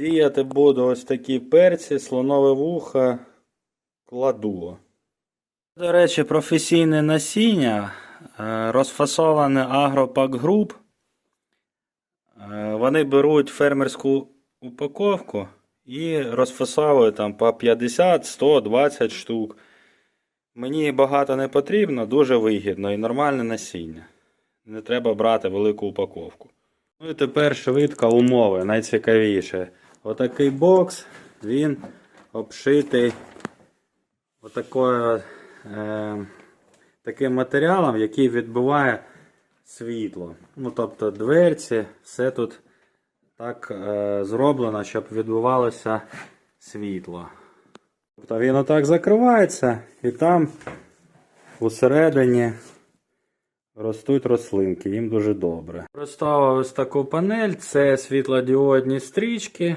Сіяти буду ось такі перці, слонове вуха, кладу. До речі, професійне насіння е, розфасоване Агропак Груп. Е, Вони беруть фермерську упаковку і розфасовують там по 50, 100, 20 штук. Мені багато не потрібно, дуже вигідно і нормальне насіння. Не треба брати велику упаковку. Ну і тепер швидко умови, найцікавіше. Отакий бокс, він обшитий отакою, е, таким матеріалом, який відбиває світло. Ну, тобто дверці, все тут так е, зроблено, щоб відбивалося світло. Тобто він отак закривається і там усередині ростуть рослинки, їм дуже добре. Використовував ось таку панель, це світлодіодні стрічки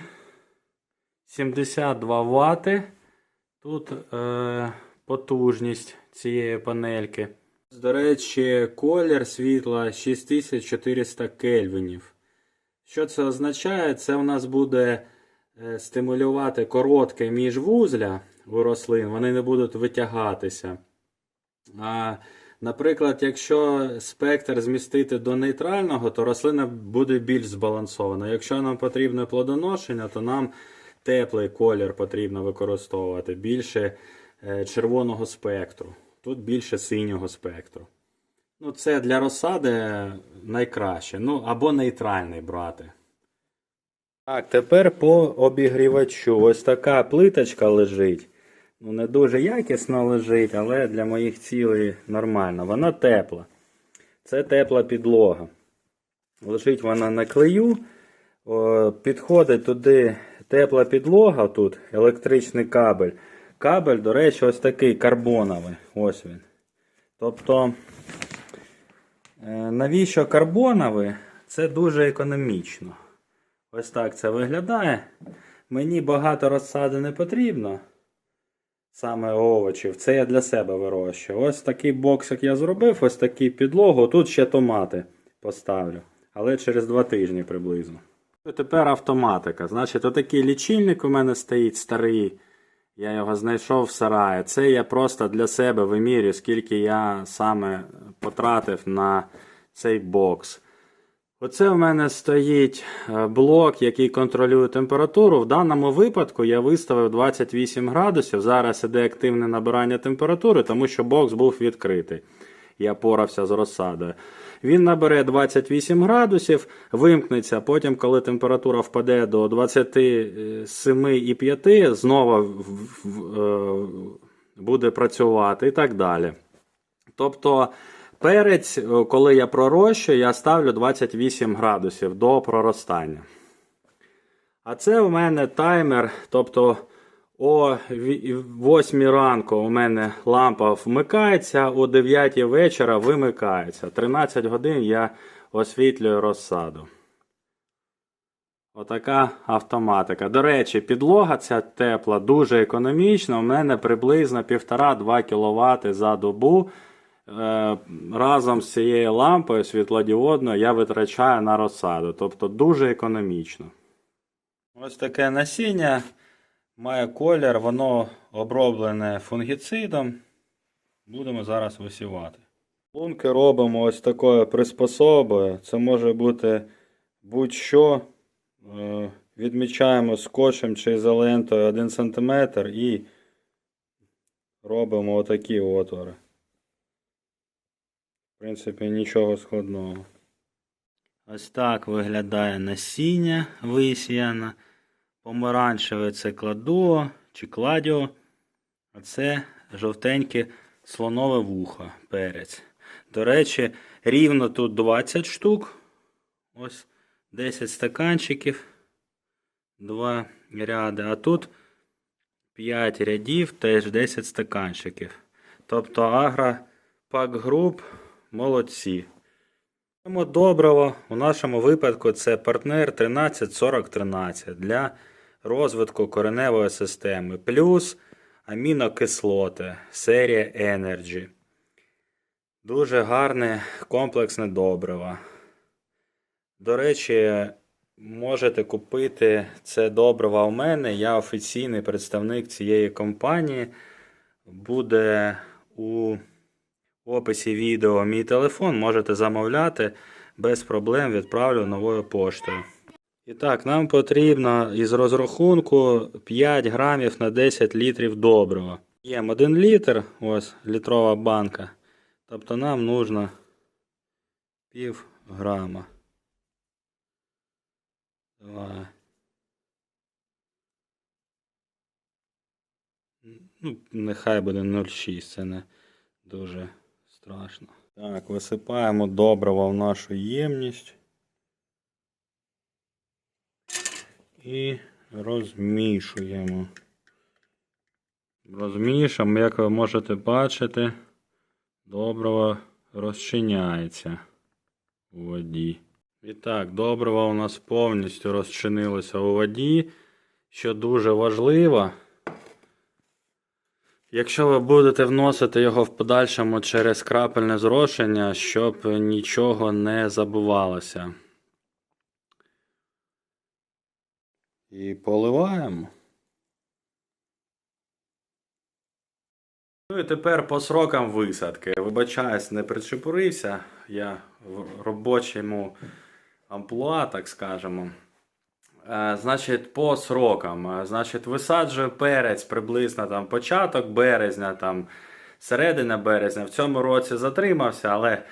72 Вт. Тут е, потужність цієї панельки. До речі, колір світла 6400 кельвінів. Що це означає? Це у нас буде е, стимулювати коротке міжвузля у рослин, вони не будуть витягатися. А, наприклад, якщо спектр змістити до нейтрального, то рослина буде більш збалансована. Якщо нам потрібне плодоношення, то нам теплий колір потрібно використовувати, більше е, червоного спектру. Тут більше синього спектру. Ну, це для розсади найкраще. Ну, або нейтральний брати. Так, тепер по обігрівачу. Ось така плиточка лежить. Ну, не дуже якісно лежить, але для моїх цілей нормально. Вона тепла. Це тепла підлога. Лежить вона на клею. Підходить туди тепла підлога, тут електричний кабель. Кабель, до речі, ось такий карбоновий. Ось він. Тобто, е, навіщо карбоновий? Це дуже економічно. Ось так це виглядає. Мені багато розсади не потрібно. Саме овочів. Це я для себе вирощую. Ось такий боксик я зробив, ось такий підлогу. Тут ще томати поставлю. Але через два тижні приблизно. Тепер автоматика. Значить, отакий лічильник у мене стоїть старий. Я його знайшов в сараї. Це я просто для себе вимірюю, скільки я саме потратив на цей бокс. Оце в мене стоїть е, блок, який контролює температуру. В даному випадку я виставив 28 градусів. Зараз іде активне набирання температури, тому що бокс був відкритий. Я порався з розсадою. Він набере 28 градусів, вимкнеться. Потім, коли температура впаде до 27,5, знову е, буде працювати і так далі. Тобто перець, е, коли я пророщую, я ставлю 28 градусів до проростання. А це у мене таймер, тобто о 8 ранку у мене лампа вмикається, о 9 вечора вимикається. 13 годин я освітлюю розсаду. Отака автоматика. До речі, підлога ця тепла, дуже економічна. У мене приблизно 1,5-2 кВт за добу. Е, разом з цією лампою світлодіодною я витрачаю на розсаду. Тобто дуже економічно. Ось таке насіння має колір, воно оброблене фунгіцидом. Будемо зараз висівати. Лунки робимо ось такою приспособою. Це може бути будь-що. Е, Відмічаємо скотчем чи ізолентою 1 см і робимо отакі отвори. В принципі, нічого складного. Ось так виглядає насіння висіяне. Помаранчеве це кладо чи кладіо. А це жовтеньке слонове вухо, перець. До речі, рівно тут 20 штук. Ось 10 стаканчиків. Два ряди. А тут 5 рядів, теж 10 стаканчиків. Тобто Агропак груп молодці. Доброго у нашому випадку це партнер 134013 для розвитку кореневої системи, плюс амінокислоти, серія Energy. Дуже гарне комплексне добриво. До речі, можете купити це добриво у мене. Я офіційний представник цієї компанії. Буде у описі відео мій телефон. Можете замовляти без проблем відправлю новою поштою. І так, нам потрібно із розрахунку 5 грамів на 10 літрів добрива. Є 1 літр, ось літрова банка. Тобто нам нужно пів грама. Два. Ну, нехай буде 0,6, це не дуже страшно. Так, висипаємо добриво в нашу ємність. І розмішуємо. Розмішуємо, як ви можете бачити, добриво розчиняється у воді. І так, добриво у нас повністю розчинилося у воді, що дуже важливо. Якщо ви будете вносити його в подальшому через крапельне зрошення, щоб нічого не забувалося. І поливаємо. Ну і тепер по срокам висадки. Вибачаюсь, не причепурився. Я в робочому амплуа, так скажемо. Е, Значить, по срокам. Е, Значить, висаджую перець приблизно там початок березня, там середина березня. В цьому році затримався, але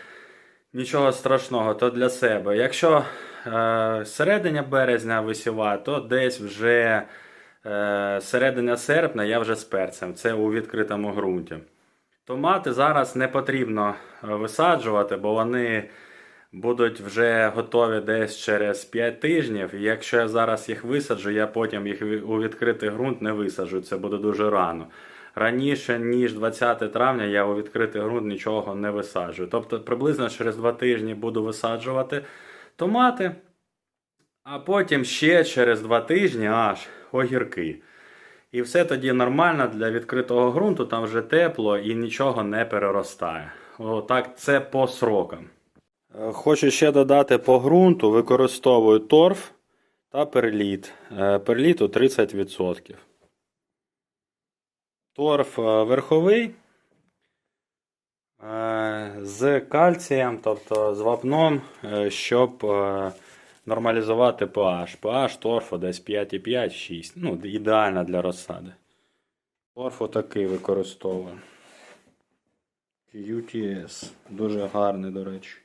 нічого страшного, то для себе. Якщо е, середина березня висіваю, то десь вже е, середина серпня я вже з перцем. Це у відкритому ґрунті. Томати зараз не потрібно е, висаджувати, бо вони будуть вже готові десь через 5 тижнів. І якщо я зараз їх висаджу, я потім їх у відкритий ґрунт не висаджу. Це буде дуже рано. Раніше, ніж 20 травня, я у відкритий ґрунт нічого не висаджую. Тобто приблизно через 2 тижні буду висаджувати томати, а потім ще через 2 тижні аж огірки. І все тоді нормально для відкритого ґрунту, там вже тепло і нічого не переростає. Отак це по срокам. Е, Хочу ще додати по ґрунту, використовую торф та перліт. Е, Перліту 30%. Торф е, верховий з кальцієм, тобто з вапном, е, щоб е, нормалізувати pH. pH торфу десь 5,5-6. Ну, ідеально для розсади. Торф отакий використовую. QTS. Дуже гарний, до речі.